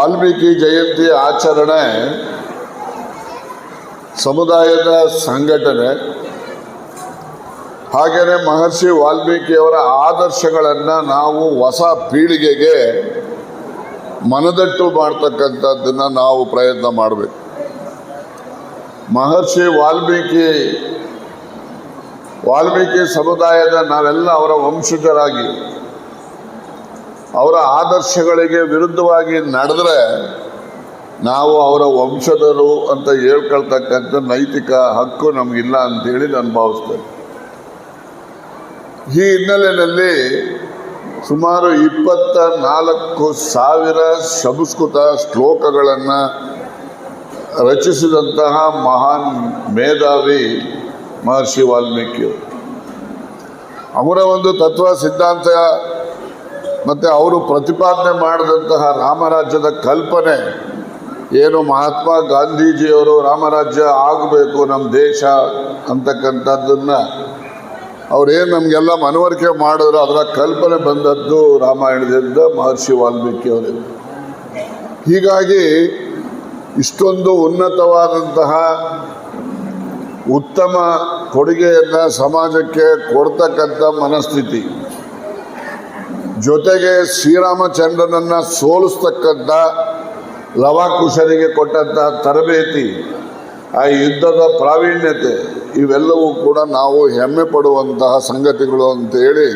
ವಾಲ್ಮೀಕಿ ಜಯಂತಿ ಆಚರಣೆ ಸಮುದಾಯದ ಸಂಘಟನೆ. ಹಾಗೆಯೇ ಮಹರ್ಷಿ ವಾಲ್ಮೀಕಿಯವರ ಆದರ್ಶಗಳನ್ನು ನಾವು ಹೊಸ ಪೀಳಿಗೆಗೆ ಮನದಟ್ಟು ಮಾಡ್ತಕ್ಕಂಥದ್ದನ್ನು ನಾವು ಪ್ರಯತ್ನ ಮಾಡಬೇಕು. ಮಹರ್ಷಿ ವಾಲ್ಮೀಕಿ ವಾಲ್ಮೀಕಿ ಸಮುದಾಯದ ನಾವೆಲ್ಲ ಅವರ ವಂಶಜರಾಗಿ ಅವರ ಆದರ್ಶಗಳಿಗೆ ವಿರುದ್ಧವಾಗಿ ನಡೆದ್ರೆ ನಾವು ಅವರ ವಂಶದರು ಅಂತ ಹೇಳ್ಕೊಳ್ತಕ್ಕಂಥ ನೈತಿಕ ಹಕ್ಕು ನಮಗಿಲ್ಲ ಅಂತೇಳಿ ನಾನು ಭಾವಿಸ್ತೇನೆ. ಈ ಹಿನ್ನೆಲೆಯಲ್ಲಿ ಸುಮಾರು ಇಪ್ಪತ್ತ ನಾಲ್ಕು ಸಾವಿರ ಸಂಸ್ಕೃತ ಶ್ಲೋಕಗಳನ್ನು ರಚಿಸಿದಂತಹ ಮಹಾನ್ ಮೇಧಾವಿ ಮಹರ್ಷಿ ವಾಲ್ಮೀಕಿಯವರು. ಅವರ ಒಂದು ತತ್ವ ಸಿದ್ಧಾಂತ ಮತ್ತು ಅವರು ಪ್ರತಿಪಾದನೆ ಮಾಡಿದಂತಹ ರಾಮರಾಜ್ಯದ ಕಲ್ಪನೆ ಏನು ಮಹಾತ್ಮ ಗಾಂಧೀಜಿಯವರು ರಾಮರಾಜ್ಯ ಆಗಬೇಕು ನಮ್ಮ ದೇಶ ಅಂತಕ್ಕಂಥದ್ದನ್ನು ಅವ್ರೇನು ನಮಗೆಲ್ಲ ಮನವರಿಕೆ ಮಾಡಿದ್ರು ಅದರ ಕಲ್ಪನೆ ಬಂದದ್ದು ರಾಮಾಯಣದಿಂದ ಮಹರ್ಷಿ ವಾಲ್ಮೀಕಿ ಅವರಿಂದ ಹೀಗಾಗಿ ಇಷ್ಟೊಂದು ಉನ್ನತವಾದಂತಹ ಉತ್ತಮ ಕೊಡುಗೆಯನ್ನು ಸಮಾಜಕ್ಕೆ ಕೊಡ್ತಕ್ಕಂಥ ಮನಸ್ಥಿತಿ. ಜೊತೆಗೆ ಶ್ರೀರಾಮಚಂದ್ರನನ್ನು ಸೋಲಿಸ್ತಕ್ಕಂಥ ಲವಾಕುಶರಿಗೆ ಕೊಟ್ಟಂತಹ ತರಬೇತಿ, ಆ ಯುದ್ಧದ ಪ್ರಾವೀಣ್ಯತೆ, ಇವೆಲ್ಲವೂ ಕೂಡ ನಾವು ಹೆಮ್ಮೆ ಪಡುವಂತಹ ಸಂಗತಿಗಳು ಅಂತೇಳಿ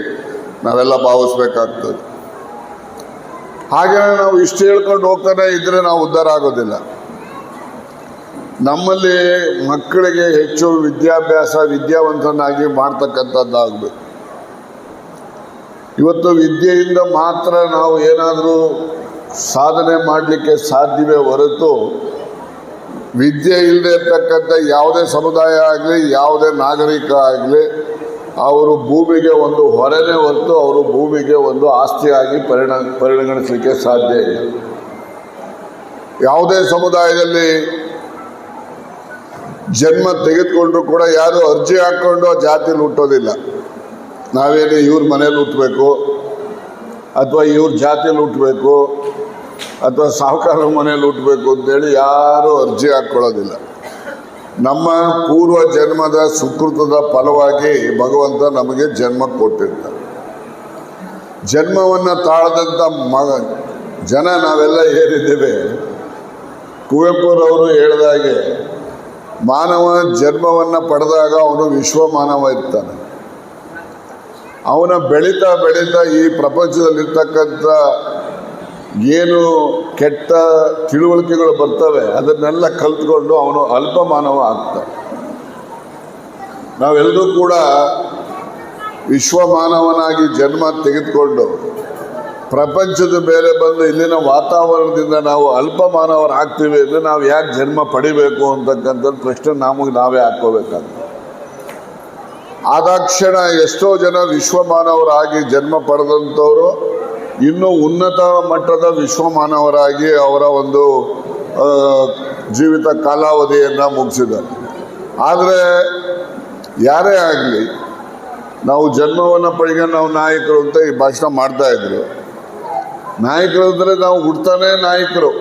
ನಾವೆಲ್ಲ ಭಾವಿಸ್ಬೇಕಾಗ್ತದೆ. ಹಾಗೆ ನಾವು ಇಷ್ಟು ಹೇಳ್ಕೊಂಡು ಹೋಗ್ತಾನೆ ಇದ್ರೆ ನಾವು ಉದ್ಧಾರ ಆಗೋದಿಲ್ಲ. ನಮ್ಮಲ್ಲಿ ಮಕ್ಕಳಿಗೆ ಹೆಚ್ಚು ವಿದ್ಯಾಭ್ಯಾಸ ವಿದ್ಯಾವಂತನಾಗಿ ಮಾಡ್ತಕ್ಕಂಥದ್ದಾಗಬೇಕು. ಇವತ್ತು ವಿದ್ಯೆಯಿಂದ ಮಾತ್ರ ನಾವು ಏನಾದರೂ ಸಾಧನೆ ಮಾಡಲಿಕ್ಕೆ ಸಾಧ್ಯವೇ ಹೊರತು ವಿದ್ಯೆ ಇಲ್ಲದೆ ಇರ್ತಕ್ಕಂಥ ಯಾವುದೇ ಸಮುದಾಯ ಆಗಲಿ, ಯಾವುದೇ ನಾಗರಿಕ ಆಗಲಿ, ಅವರು ಭೂಮಿಗೆ ಒಂದು ಹೊರೆನೇ ಹೊರತು ಅವರು ಭೂಮಿಗೆ ಒಂದು ಆಸ್ತಿಯಾಗಿ ಪರಿಣ ಪರಿಗಣಿಸಲಿಕ್ಕೆ ಸಾಧ್ಯ ಇಲ್ಲ. ಯಾವುದೇ ಸಮುದಾಯದಲ್ಲಿ ಜನ್ಮ ತೆಗೆದುಕೊಂಡ್ರು ಕೂಡ ಯಾರು ಅರ್ಜಿ ಹಾಕ್ಕೊಂಡು ಆ ಜಾತಿಲಿ ಹುಟ್ಟೋದಿಲ್ಲ. ನಾವೇನು ಇವ್ರ ಮನೇಲಿ ಹುಟ್ಟಬೇಕು ಅಥವಾ ಇವ್ರ ಜಾತಿಯಲ್ಲಿ ಹುಟ್ಟಬೇಕು ಅಥವಾ ಸಾಹುಕಾರ ಮನೇಲಿ ಹುಟ್ಟಬೇಕು ಅಂತೇಳಿ ಯಾರೂ ಅರ್ಜಿ ಹಾಕ್ಕೊಳ್ಳೋದಿಲ್ಲ. ನಮ್ಮ ಪೂರ್ವ ಜನ್ಮದ ಸುಕೃತದ ಫಲವಾಗಿ ಭಗವಂತ ನಮಗೆ ಜನ್ಮ ಕೊಟ್ಟಿರ್ತಾನೆ ಜನ್ಮವನ್ನು ತಾಳದಂಥ ಮಗ, ಜನ ನಾವೆಲ್ಲ ಏನಿದ್ದೇವೆ? ಕುವೆಂಪುರವರು ಹೇಳಿದಾಗೆ ಮಾನವ ಜನ್ಮವನ್ನು ಪಡೆದಾಗ ಅವನು ವಿಶ್ವ ಮಾನವ ಇರ್ತಾನೆ. ಅವನ ಬೆಳೀತಾ ಬೆಳೀತಾ ಈ ಪ್ರಪಂಚದಲ್ಲಿರ್ತಕ್ಕಂಥ ಏನು ಕೆಟ್ಟ ತಿಳುವಳಿಕೆಗಳು ಬರ್ತವೆ, ಅದನ್ನೆಲ್ಲ ಕಲ್ತ್ಕೊಂಡು ಅವನು ಅಲ್ಪಮಾನವ ಆಗ್ತಾನೆ. ನಾವೆಲ್ಲರೂ ಕೂಡ ವಿಶ್ವಮಾನವನಾಗಿ ಜನ್ಮ ತೆಗೆದುಕೊಂಡು ಪ್ರಪಂಚದ ಮೇಲೆ ಬಂದು ಇಲ್ಲಿನ ವಾತಾವರಣದಿಂದ ನಾವು ಅಲ್ಪ ಮಾನವರಾಗ್ತೀವಿ ಅಂದರೆ ನಾವು ಯಾಕೆ ಜನ್ಮ ಪಡಿಬೇಕು ಅಂತಕ್ಕಂಥದ್ದು ಪ್ರಶ್ನೆ ನಮಗೆ ನಾವೇ ಹಾಕ್ಕೋಬೇಕಾಗ್ತದೆ. ಆದಾಕ್ಷಣ ಎಷ್ಟೋ ಜನ ವಿಶ್ವಮಾನವರಾಗಿ ಜನ್ಮ ಪಡೆದಂಥವರು, ಇನ್ನೂ ಉನ್ನತ ಮಟ್ಟದ ವಿಶ್ವಮಾನವರಾಗಿ ಅವರ ಒಂದು ಜೀವಿತ ಕಾಲಾವಧಿಯನ್ನು ಮುಗಿಸಿದ್ದಾರೆ. ಆದರೆ ಯಾರೇ ಆಗಲಿ, ನಾವು ಜನ್ಮವನ್ನು ಪಡೆಗೆ ನಾವು ನಾಯಕರು ಅಂತ ಈ ಭಾಷಣ ಮಾಡ್ತಾಯಿದ್ರು ನಾಯಕರು ಅಂದರೆ ನಾವು ಹುಡ್ತಾನೆ ನಾಯಕರು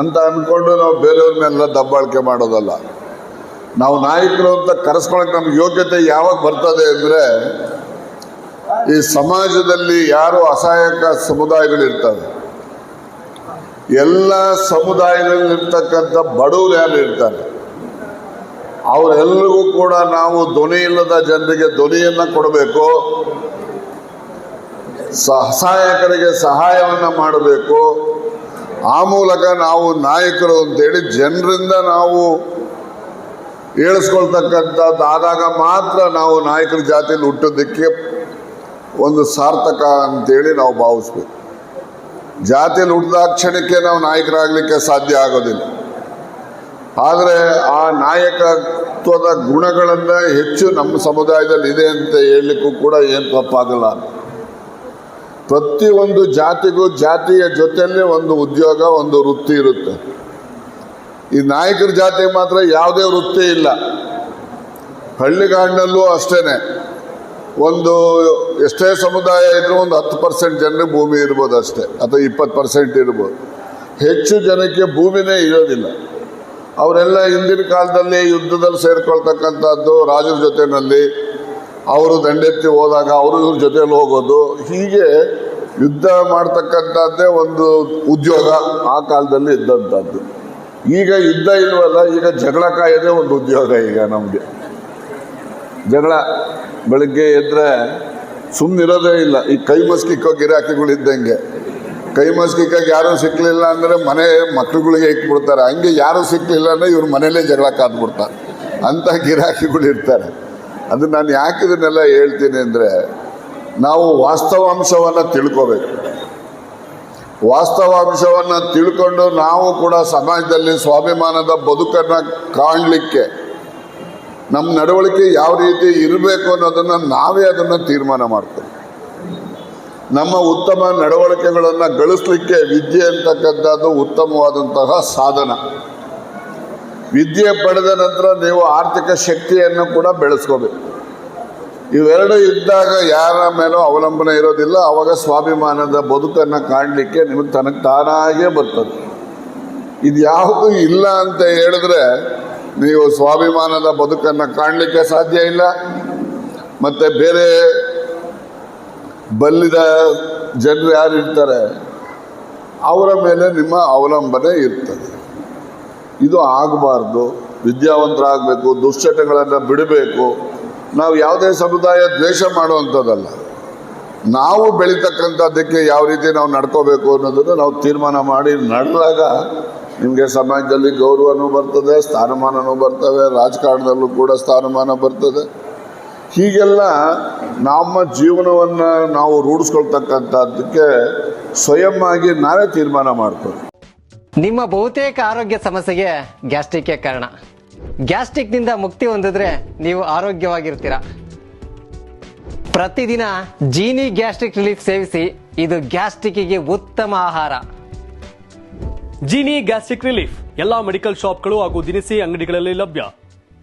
ಅಂತ ಅಂದ್ಕೊಂಡು ನಾವು ಬೇರೆಯವ್ರನ್ನೆಲ್ಲ ದಬ್ಬಾಳಿಕೆ ಮಾಡೋದಲ್ಲ. ನಾವು ನಾಯಕರು ಅಂತ ಕರೆಸ್ಕೊಳಕ್ಕೆ ನಮ್ಗೆ ಯೋಗ್ಯತೆ ಯಾವಾಗ ಬರ್ತದೆ ಅಂದರೆ ಈ ಸಮಾಜದಲ್ಲಿ ಯಾರು ಅಸಹಾಯಕ ಸಮುದಾಯಗಳಿರ್ತವೆ ಎಲ್ಲ ಸಮುದಾಯದಲ್ಲಿರ್ತಕ್ಕಂಥ ಬಡವರು ಯಾರು ಇರ್ತಾರೆ? ಅವರೆಲ್ಲರಿಗೂ ಕೂಡ ನಾವು ಧ್ವನಿ ಇಲ್ಲದ ಜನರಿಗೆ ಧ್ವನಿಯನ್ನು ಕೊಡಬೇಕು. ಸಹಾಯಕರಿಗೆ ಸಹಾಯವನ್ನು ಮಾಡಬೇಕು. ಆ ಮೂಲಕ ನಾವು ನಾಯಕರು ಅಂತೇಳಿ ಜನರಿಂದ ನಾವು ಏಳಿಸ್ಕೊಳ್ತಕ್ಕಂಥದ್ದು ಆದಾಗ ಮಾತ್ರ ನಾವು ನಾಯಕರ ಜಾತಿಯಲ್ಲಿ ಹುಟ್ಟೋದಕ್ಕೆ ಒಂದು ಸಾರ್ಥಕ ಅಂತೇಳಿ ನಾವು ಭಾವಿಸ್ಬೇಕು. ಜಾತಿಯಲ್ಲಿ ಹುಟ್ಟಿದ ಕ್ಷಣಕ್ಕೆ ನಾವು ನಾಯಕರಾಗಲಿಕ್ಕೆ ಸಾಧ್ಯ ಆಗೋದಿಲ್ಲ. ಆದರೆ ಆ ನಾಯಕತ್ವದ ಗುಣಗಳನ್ನು ಹೆಚ್ಚು ನಮ್ಮ ಸಮುದಾಯದಲ್ಲಿ ಇದೆ ಅಂತ ಹೇಳಲಿಕ್ಕೂ ಕೂಡ ಏನು ತಪ್ಪಾಗಲ್ಲ. ಪ್ರತಿಯೊಂದು ಜಾತಿಗೂ ಜಾತಿಯ ಜೊತೆಯಲ್ಲೇ ಒಂದು ಉದ್ಯೋಗ, ಒಂದು ವೃತ್ತಿ ಇರುತ್ತೆ. ಈ ನಾಯಕರ ಜಾತಿಗೆ ಮಾತ್ರ ಯಾವುದೇ ವೃತ್ತಿ ಇಲ್ಲ. ಹಳ್ಳಿಗಾಡಿನಲ್ಲೂ ಅಷ್ಟೇನೆ. ಒಂದು ಎಷ್ಟೇ ಸಮುದಾಯ ಇದ್ರೂ ಒಂದು ಹತ್ತು ಪರ್ಸೆಂಟ್ ಜನರಿಗೆ ಭೂಮಿ ಇರ್ಬೋದು ಅಷ್ಟೇ, ಅಥವಾ ಇಪ್ಪತ್ತು ಪರ್ಸೆಂಟ್ ಇರ್ಬೋದು. ಹೆಚ್ಚು ಜನಕ್ಕೆ ಭೂಮಿನೇ ಇರೋದಿಲ್ಲ. ಅವರೆಲ್ಲ ಹಿಂದಿನ ಕಾಲದಲ್ಲಿ ಯುದ್ಧದಲ್ಲಿ ಸೇರ್ಕೊಳ್ತಕ್ಕಂಥದ್ದು ರಾಜರ ಜೊತೆಯಲ್ಲಿ, ಅವರು ದಂಡೆತ್ತಿ ಹೋದಾಗ ಅವರು ಇವ್ರ ಜೊತೆಯಲ್ಲಿ ಹೋಗೋದು, ಹೀಗೆ ಯುದ್ಧ ಮಾಡ್ತಕ್ಕಂಥದ್ದೇ ಒಂದು ಉದ್ಯೋಗ ಆ ಕಾಲದಲ್ಲಿ ಇದ್ದಂಥದ್ದು. ಈಗ ಇದ್ದ ಇಲ್ವಲ್ಲ, ಈಗ ಜಗಳ ಕಾಯೋದೇ ಒಂದು ಉದ್ಯೋಗ ಈಗ ನಮಗೆ. ಜಗಳ ಬೆಳಗ್ಗೆ ಎದ್ರೆ ಸುಮ್ಮನಿರೋದೇ ಇಲ್ಲ. ಈ ಕೈ ಮಸ್ಕಿಕ್ಕೋ ಗಿರಾಕಿಗಳು ಇದ್ದಂಗೆ. ಕೈ ಮಸ್ಕಿಕ್ಕಾಗಿ ಯಾರೂ ಸಿಕ್ಕಲಿಲ್ಲ ಅಂದರೆ ಮನೆ ಮಕ್ಳುಗಳಿಗೆ ಇಟ್ಬಿಡ್ತಾರೆ. ಹಂಗೆ ಯಾರೂ ಸಿಕ್ಕಲಿಲ್ಲ ಅಂದರೆ ಇವ್ರ ಮನೇಲೇ ಜಗಳ ಕಾದ್ಬಿಡ್ತಾರೆ. ಅಂಥ ಗಿರಾಕಿಗಳು ಇರ್ತಾರೆ. ಅದು ನಾನು ಯಾಕೆ ಇದನ್ನೆಲ್ಲ ಹೇಳ್ತೀನಿ ಅಂದರೆ, ನಾವು ವಾಸ್ತವಾಂಶವನ್ನು ತಿಳ್ಕೋಬೇಕು. ವಾಸ್ತವಾಂಶವನ್ನು ತಿಳ್ಕೊಂಡು ನಾವು ಕೂಡ ಸಮಾಜದಲ್ಲಿ ಸ್ವಾಭಿಮಾನದ ಬದುಕನ್ನು ಕಾಣಲಿಕ್ಕೆ ನಮ್ಮ ನಡವಳಿಕೆ ಯಾವ ರೀತಿ ಇರಬೇಕು ಅನ್ನೋದನ್ನು ನಾವೇ ಅದನ್ನು ತೀರ್ಮಾನ ಮಾಡ್ತೇವೆ. ನಮ್ಮ ಉತ್ತಮ ನಡವಳಿಕೆಗಳನ್ನು ಗಳಿಸ್ಲಿಕ್ಕೆ ವಿದ್ಯೆ ಅಂತಕ್ಕಂಥದ್ದು ಉತ್ತಮವಾದಂತಹ ಸಾಧನ. ವಿದ್ಯೆ ಪಡೆದ ನಂತರ ನೀವು ಆರ್ಥಿಕ ಶಕ್ತಿಯನ್ನು ಕೂಡ ಬೆಳೆಸ್ಕೋಬೇಕು. ಇವೆರಡು ಇದ್ದಾಗ ಯಾರ ಮೇಲೂ ಅವಲಂಬನೆ ಇರೋದಿಲ್ಲ. ಅವಾಗ ಸ್ವಾಭಿಮಾನದ ಬದುಕನ್ನು ಕಾಣಲಿಕ್ಕೆ ನಿಮಗೆ ತನಗೆ ತಾನಾಗೇ ಬರ್ತದೆ. ಇದು ಯಾವುದು ಇಲ್ಲ ಅಂತ ಹೇಳಿದ್ರೆ ನೀವು ಸ್ವಾಭಿಮಾನದ ಬದುಕನ್ನು ಕಾಣಲಿಕ್ಕೆ ಸಾಧ್ಯ ಇಲ್ಲ. ಮತ್ತು ಬೇರೆ ಬಲ್ಲಿದ ಜನರು ಯಾರು ಇರ್ತಾರೆ, ಅವರ ಮೇಲೆ ನಿಮ್ಮ ಅವಲಂಬನೆ ಇರ್ತದೆ. ಇದು ಆಗಬಾರ್ದು. ವಿದ್ಯಾವಂತರಾಗಬೇಕು, ದುಶ್ಚಟಗಳನ್ನು ಬಿಡಬೇಕು. ನಾವು ಯಾವುದೇ ಸಮುದಾಯ ದ್ವೇಷ ಮಾಡುವಂಥದ್ದಲ್ಲ. ನಾವು ಬೆಳೀತಕ್ಕಂಥದ್ದಕ್ಕೆ ಯಾವ ರೀತಿ ನಾವು ನಡ್ಕೋಬೇಕು ಅನ್ನೋದನ್ನು ನಾವು ತೀರ್ಮಾನ ಮಾಡಿ ನಡೆದಾಗ ನಿಮಗೆ ಸಮಾಜದಲ್ಲಿ ಗೌರವನೂ ಬರ್ತದೆ, ಸ್ಥಾನಮಾನನೂ ಬರ್ತವೆ, ರಾಜಕಾರಣದಲ್ಲೂ ಕೂಡ ಸ್ಥಾನಮಾನ ಬರ್ತದೆ. ಹೀಗೆಲ್ಲ ನಮ್ಮ ಜೀವನವನ್ನು ನಾವು ರೂಢಿಸ್ಕೊಳ್ತಕ್ಕಂಥದ್ದಕ್ಕೆ ಸ್ವಯಂ ಆಗಿ ನಾವೇ ತೀರ್ಮಾನ ಮಾಡ್ತೀವಿ ನಿಮ್ಮ ಬಹುತೇಕ ಆರೋಗ್ಯ ಸಮಸ್ಯೆಗೆ ಗ್ಯಾಸ್ಟ್ರಿಕ್ ಕಾರಣ. ಗ್ಯಾಸ್ಟ್ರಿಕ್ನಿಂದ ಮುಕ್ತಿ ಹೊಂದಿದ್ರೆ ನೀವು ಆರೋಗ್ಯವಾಗಿರ್ತೀರ. ಪ್ರತಿದಿನ ಜೀನಿ ಗ್ಯಾಸ್ಟ್ರಿಕ್ ರಿಲೀಫ್ ಸೇವಿಸಿ ಇದು ಗ್ಯಾಸ್ಟ್ರಿಕ್ಗೆ ಉತ್ತಮ ಆಹಾರ. Jeeni gastric relief. ಎಲ್ಲಾ ಮೆಡಿಕಲ್ ಶಾಪ್ಗಳು ಹಾಗೂ ದಿನಸಿ ಅಂಗಡಿಗಳಲ್ಲಿ ಲಭ್ಯ.